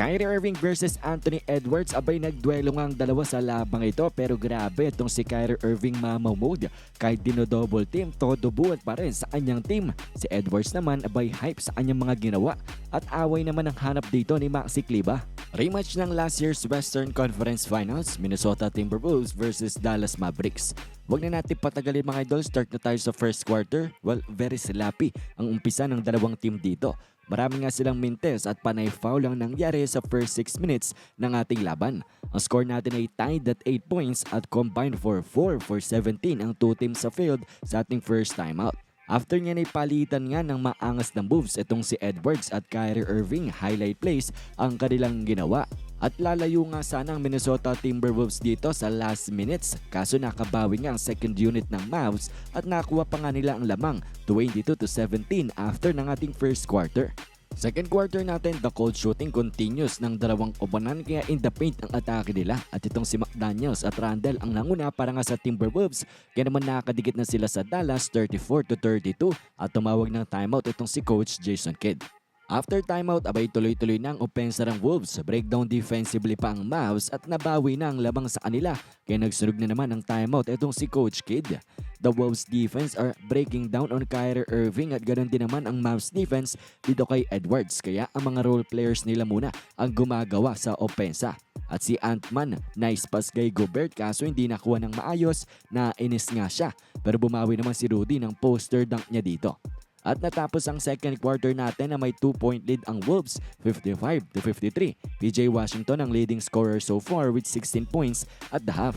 Kyrie Irving versus Anthony Edwards abay nagduelo nga ang dalawa sa labang ito pero grabe itong si Kyrie Irving mamaw mode kahit dino-double team todo buwan pa rin sa kanyang team. Si Edwards naman abay hype sa kanyang mga ginawa at away naman ang hanap dito ni Maxi Kliba. Rematch ng last year's Western Conference Finals, Minnesota Timberwolves versus Dallas Mavericks. Huwag na natin patagalin mga idol, start na tayo sa first quarter. Well, very sloppy ang umpisa ng dalawang team dito. Marami nga silang mintes at panay foul ang nangyari sa first 6 minutes ng ating laban. Ang score natin ay tied at 8 points at combined for 4 for 17 ang two teams sa field sa ating first timeout. After niya ay palitan nga ng maangas ng moves itong si Edwards at Kyrie Irving highlight plays ang kanilang ginawa. At lalayo nga sana ang Minnesota Timberwolves dito sa last minutes kaso nakabawi nga ang second unit ng Mavs at nakuha pa nga nila ang lamang 22 to 17 after ng ating first quarter. Second quarter natin, the cold shooting continues ng dalawang koponan kaya in the paint ang atake nila at itong si McDaniels at Randall ang nanguna para nga sa Timberwolves kaya naman nakakadikit na sila sa Dallas 34 to 32 at tumawag ng timeout itong si Coach Jason Kidd. After timeout, abay tuloy-tuloy na ang opensa ng Wolves. Breakdown defensively pa ang Mavs at nabawi na ang labang sa kanila. Kaya nagsunog na naman ang timeout itong si Coach Kidd. The Wolves defense are breaking down on Kyrie Irving at ganoon din naman ang Mavs defense dito kay Edwards. Kaya ang mga role players nila muna ang gumagawa sa opensa. At si Ant-Man, nice pass kay Gobert kaso hindi nakuha ng maayos na inis nga siya. Pero bumawi naman si Rudy ng poster dunk niya dito. At natapos ang second quarter natin na may 2-point lead ang Wolves, 55 to 53. PJ Washington ang leading scorer so far with 16 points at the half.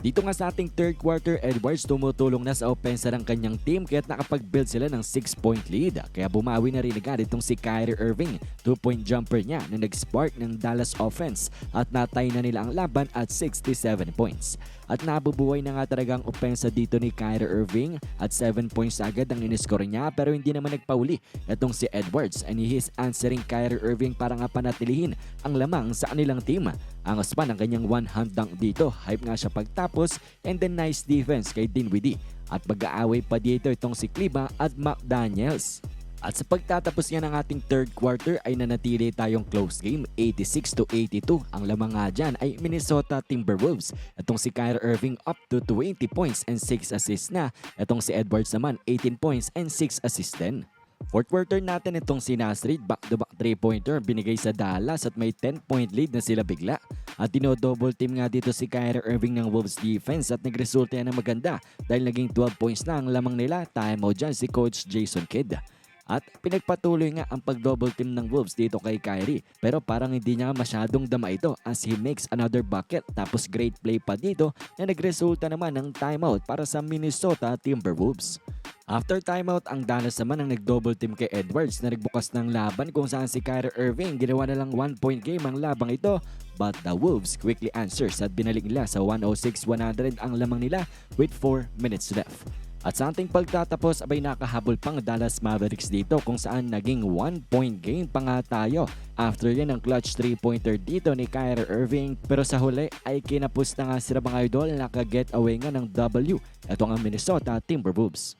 Dito nga sa ating third quarter, Edwards tumutulong na sa opensa ng kanyang team kaya't nakapag-build sila ng 6-point lead. Kaya bumawi na rin agad itong si Kyrie Irving. 2-point jumper niya na nag-spark ng Dallas offense at natay na nila ang laban at 67 points. At nabubuhay na nga talaga ang opensa dito ni Kyrie Irving at 7 points agad ang iniscore niya pero hindi naman nagpauli itong si Edwards and he is answering Kyrie Irving para nga panatilihin ang lamang sa kanilang team. Ang pa ng kanyang one hand dunk dito. Hype nga siya pagtapos and then nice defense kay Dinwiddie. At pag-aaway pa dito itong si Kliba at McDaniels. At sa pagtatapos nga ng ating third quarter ay nanatili tayong close game 86 to 82. Ang lamang nga dyan ay Minnesota Timberwolves. Itong si Kyrie Irving up to 20 points and 6 assists na. Itong si Edwards naman 18 points and 6 assists din. Fourth quarter natin itong si Nasrid back-to-back 3-pointer binigay sa Dallas at may 10-point lead na sila bigla. At dino-double team nga dito si Kyrie Irving ng Wolves defense at nagresulta yan ng maganda dahil naging 12 points na ang lamang nila. Timeout dyan si Coach Jason Kidd. At pinagpatuloy nga ang pag-double team ng Wolves dito kay Kyrie. Pero parang hindi niya masyadong dama ito as he makes another bucket. Tapos great play pa dito na nagresulta naman ng timeout para sa Minnesota Timberwolves. After timeout, ang Dallas naman ang nag-double team kay Edwards na nagbukas ng laban kung saan si Kyrie Irving ginawa na lang one point game ang labang ito. But the Wolves quickly answers at binalik nila sa 106-100 ang lamang nila with 4 minutes left. At sa ating pagtatapos, abay nakahabol pang Dallas Mavericks dito kung saan naging one-point game pa nga tayo. After yan ang clutch 3-pointer dito ni Kyrie Irving. Pero sa huli ay kinapos na nga sila mga idol na naka-get away nga ng W. Ito ang Minnesota Timberwolves.